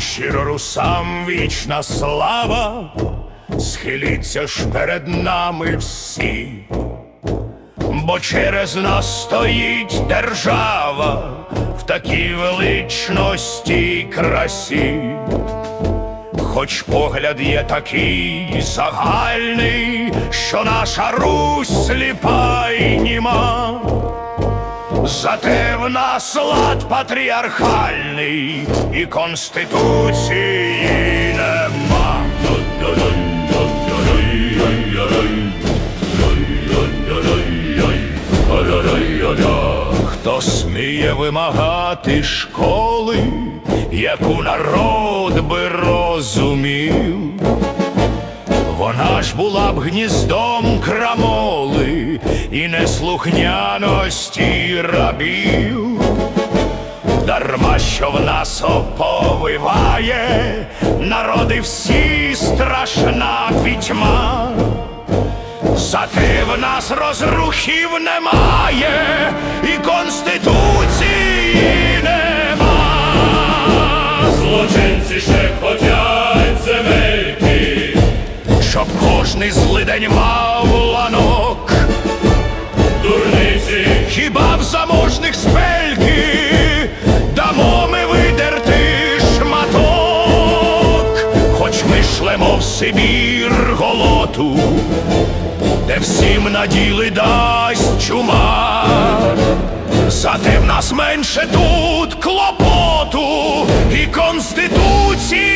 щиро русам вічна слава, схиліться ж перед нами всі, бо через нас стоїть держава в такій величності й красі. Хоч погляд є такий загальний, що наша Русь сліпа й німа, зате в нас лад патріархальний і конституції нема. Хто сміє вимагати школи, яку народ би розумів, вона ж була б гніздом крамоли і неслухняності рабів, дарма що в нас оповиває народи всі страшна пітьма. Зате в нас розрухів немає і конституції нема. Злочинці ще Кожний злидень мав ланок, дурниці, хіба в заможних спельки дамо ми видерти шматок, хоч ми шлемо в Сибір голоту, де всім наділи дасть чума. Зате в нас менше тут клопоту і конституції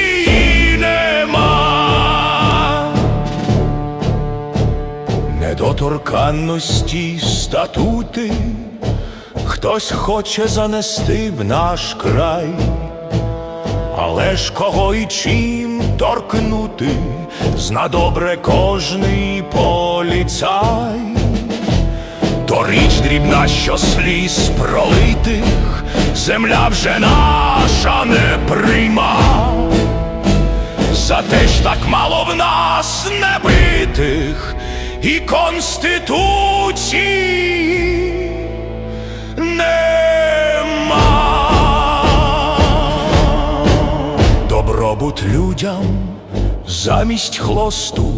Недоторканності статути хтось хоче занести в наш край, але ж кого і чим торкнути, зна добре кожний поліцай. То річ дрібна, що сліз пролитих, земля вже наша не прийма. Зате ж так мало в нас небитих і конституції нема. Добробут людям замість хлосту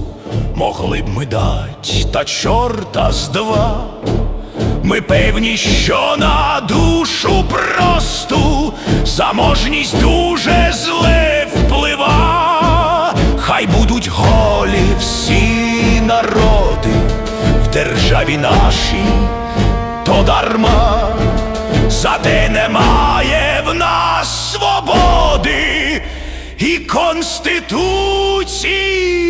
могли б ми дать та чорта з два. Ми певні, що на душу просту заможність дуже зле народи в державі нашій, то дарма, зате немає в нас свободи і конституції